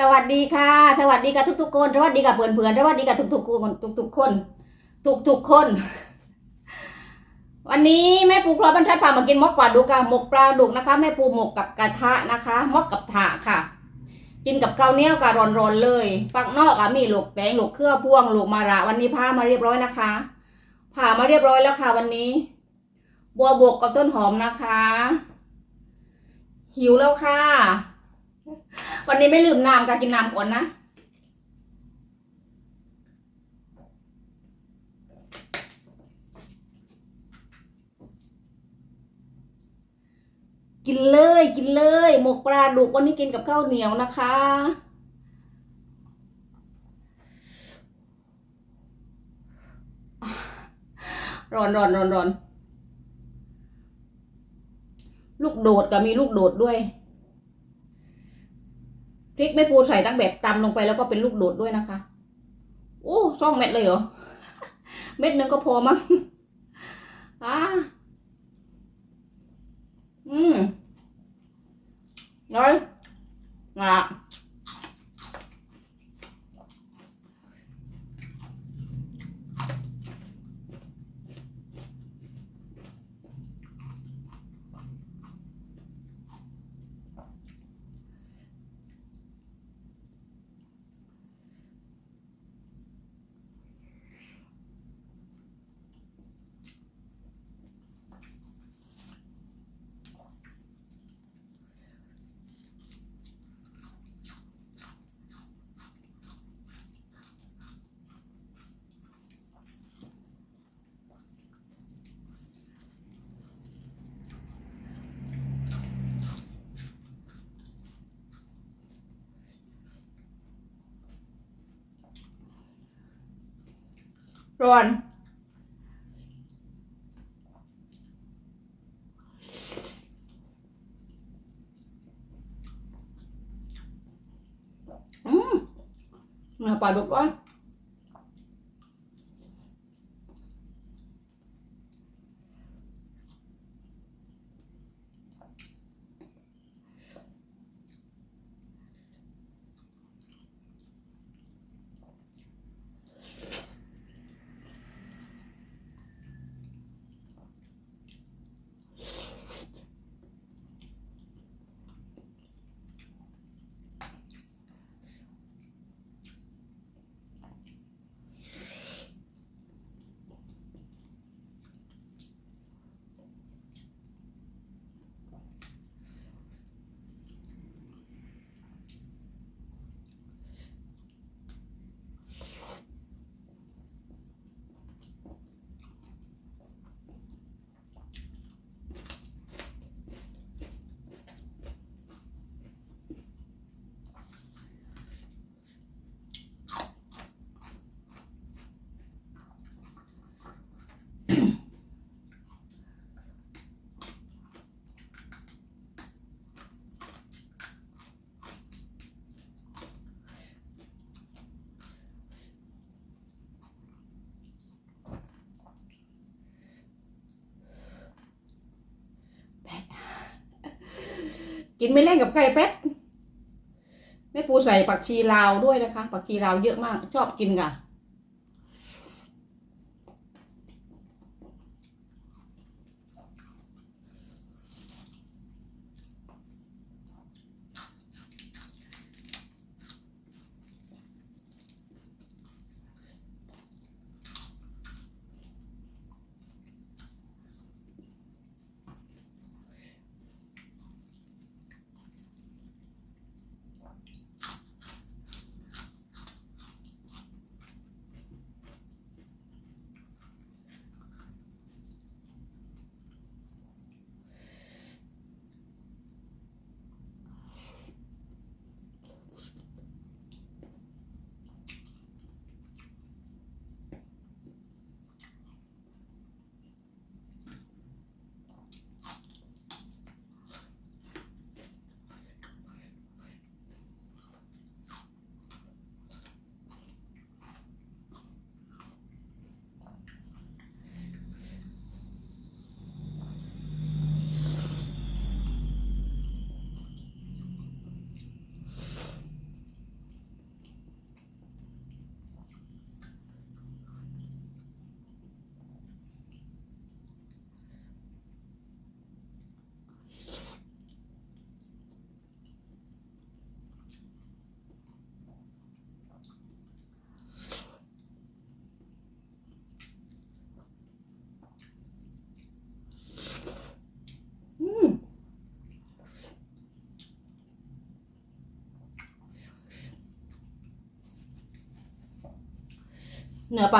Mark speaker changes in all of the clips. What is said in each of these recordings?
Speaker 1: สวัสดีค่ะ สวัสดีกับทุกๆคน สวัสดีกับเพื่อนๆสวัสดีกับทุกๆคนทุกๆคนทุกๆคน วันนี้แม่ปูพร้อบรรทัดพามากินมกปลาดุกค่ะหมกปลาดุกนะคะแม่ปูหมกกับกระทะนะคะมกกับถาค่ะ กินกับข้าวเหนียวกับร้อนๆเลยปักนอกอะมีหลกแป้งหลกเครือพ่วงหลกมาระวันนี้พามาเรียบร้อยนะคะผ่ามาเรียบร้อยแล้วค่ะ วันนี้ บัวบกกับต้นหอมนะคะ หิวแล้วค่ะ วันนี้ไม่ลืมน้ำค่ะกินน้ำก่อนนะ กินเลยกินเลย หมกปลาดุกวันนี้กินกับข้าวเหนียวนะคะร้อนร้อนร้อนร้อนลูกโดดกับมีลูกโดดด้วย พริกไม่ปูใส่ตั้งแบบตำลงไปแล้วก็เป็นลูกโดดด้วยนะคะโอ้สองเม็ดเลยเหรอ เม็ดหนึ่งก็พอมั้งอ่าอืมเลยนะ ร้อนอืมเนื้อปลาดุกอะ กินไม่เล่นกับไก่เป็ดแม่ปูใส่ผักชีลาวด้วยนะคะ ผักชีลาวเยอะมาก ชอบกินค่ะ เนื้อปล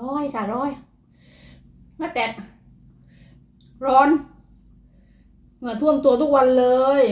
Speaker 1: ร้อยจ้ะร้อยน่อแต่ร้อน เหงื่อท่วมตัวทุกวันเลย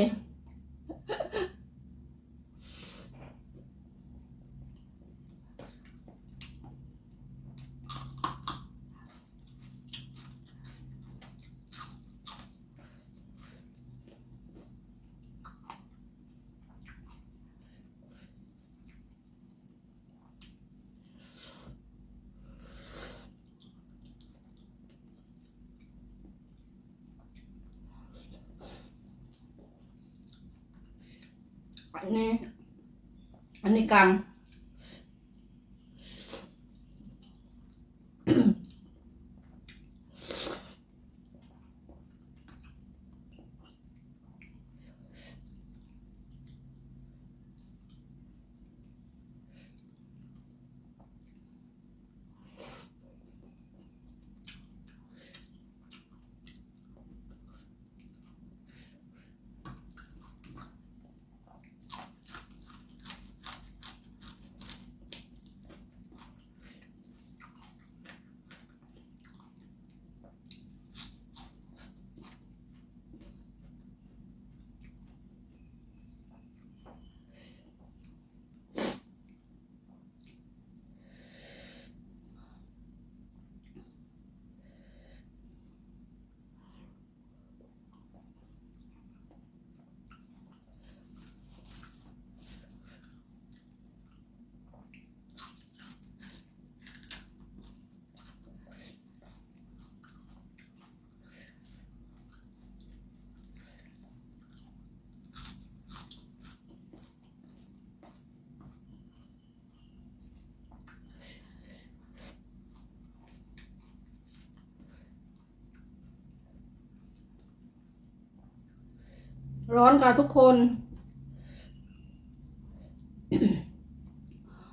Speaker 1: อั นี้อันนี้กลาง ร้อนค่ะทุกคน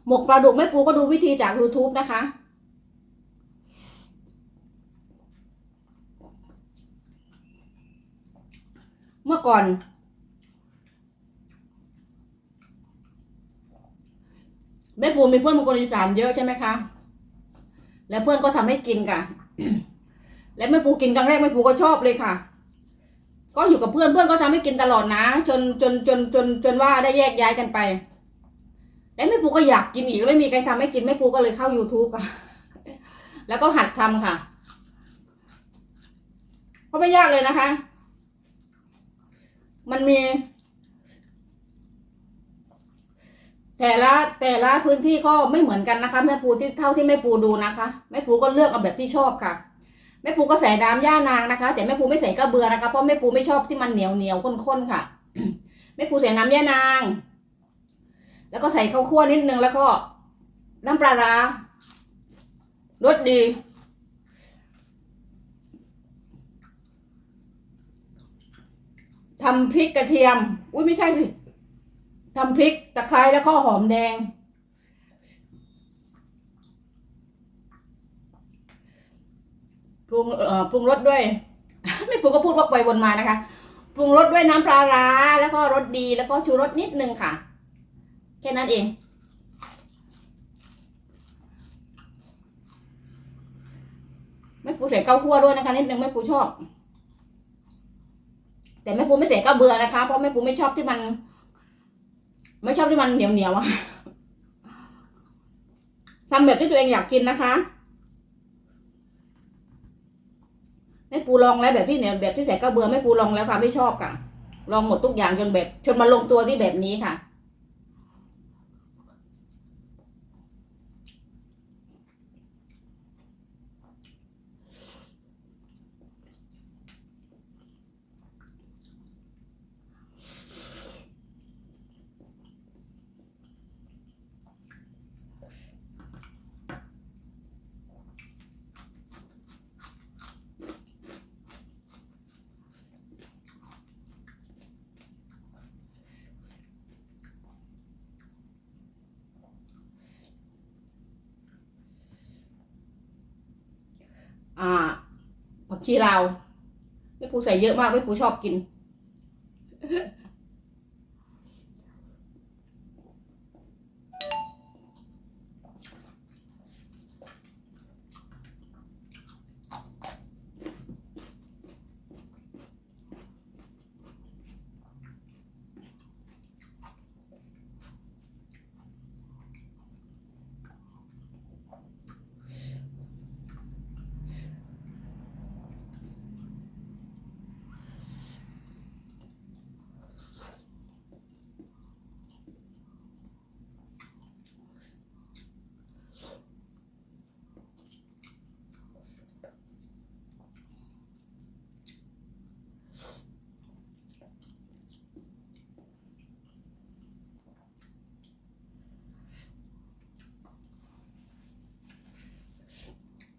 Speaker 1: หมกปลาดุกแม่ปูก็ดูวิธีจาก YouTube นะคะ เมื่อก่อน แม่ปูมีเพื่อนเป็นคนอีสานเยอะใช่ไหมคะ แล้วเพื่อนก็ทำให้กินค่ะ และแม่ปูกินครั้งแรกแม่ปูก็ชอบเลยค่ะ ก็อยู่กับเพื่อนเพื่อนก็ทำให้กินตลอดนะ จนจนจนจนจนว่าได้แยกย้ายกันไป แล้วแม่ปูก็อยากกินอีกไม่มีใครทำให้กินแม่ปูก็เลยเข้า YouTube แล้วก็หัดทำค่ะก็ไม่ยากเลยนะคะ มันมี แต่ละแต่ละพื้นที่ก็ไม่เหมือนกันนะคะ แม่ปูที่เท่าที่แม่ปูดูนะคะ แม่ปูก็เลือกเอาแบบที่ชอบค่ะ แม่ปูก็ใส่น้ำย่านางนะคะ แต่แม่ปูไม่ใส่กระเบือนะคะเพราะแม่ปูไม่ชอบที่มันเหนียวเหนียวข้นๆค่ะแม่ปูใส่น้ำย่านาง แล้วก็ใส่ข้าวคั่วนิดนึงแล้วก็น้ำปลาร้ารสดี ทำพริกกระเทียม อุ้ยไม่ใช่สิ ทำพริกตะไคร้แล้วก็หอมแดง ปรุงเอ่อปรุงรสด้วย ไม่ปรุงก็พูดวกไปวนมานะคะ ปรุงรสด้วยน้ำปลาร้าแล้วก็รสดีแล้วก็ชูรสนิดนึงค่ะ แค่นั้นเองแม่ปูใส่เก้าคั่วด้วยนะคะนิดนึงแม่ปูชอบ แต่แม่ปูไม่ใส่เก้าเบื่อนะคะ เพราะแม่ปูไม่ชอบที่มัน ไม่ชอบที่มันเหนียวเหนียวอะทำแบบที่ตัวเองอยากกินนะคะ แม่ปูลองแล้วแบบที่เนียแบบที่ใส่เก้าเบื่อแม่ปูลองแล้วค่ะไม่ชอบค่ะ ลองหมดทุกอย่างจนแบบจนมาลงตัวที่แบบนี้ค่ะ อ่าผัก ชีลาวแม่ปูใส่เยอะมากแม่ปูชอบกิน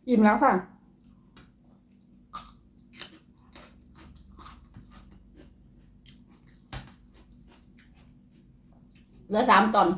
Speaker 1: อิ่มแล้วค่ะ เหลือสามตอน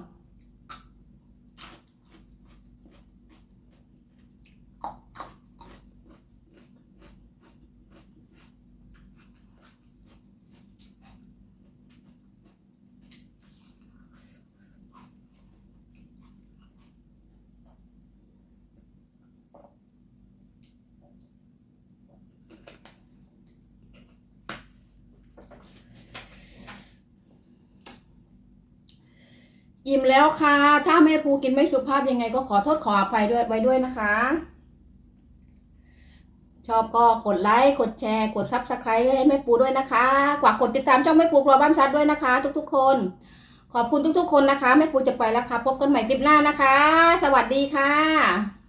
Speaker 1: อิ่มแล้วค่ะ ถ้าแม่ภูกินไม่สุภาพยังไงก็ขอโทษขออภัยด้วยไว้ด้วยนะคะ ชอบก็กดไลค์กดแชร์กดซับสไครต์ให้แม่ปูด้วยนะคะฝากกดติดตามช่องแม่ปูครัวบ้านชัดด้วยนะคะ ทุกๆ คน ขอบคุณทุกๆ คนนะคะแม่ปูจะไปแล้วค่ะพบกันใหม่คลิปหน้านะคะ สวัสดีค่ะ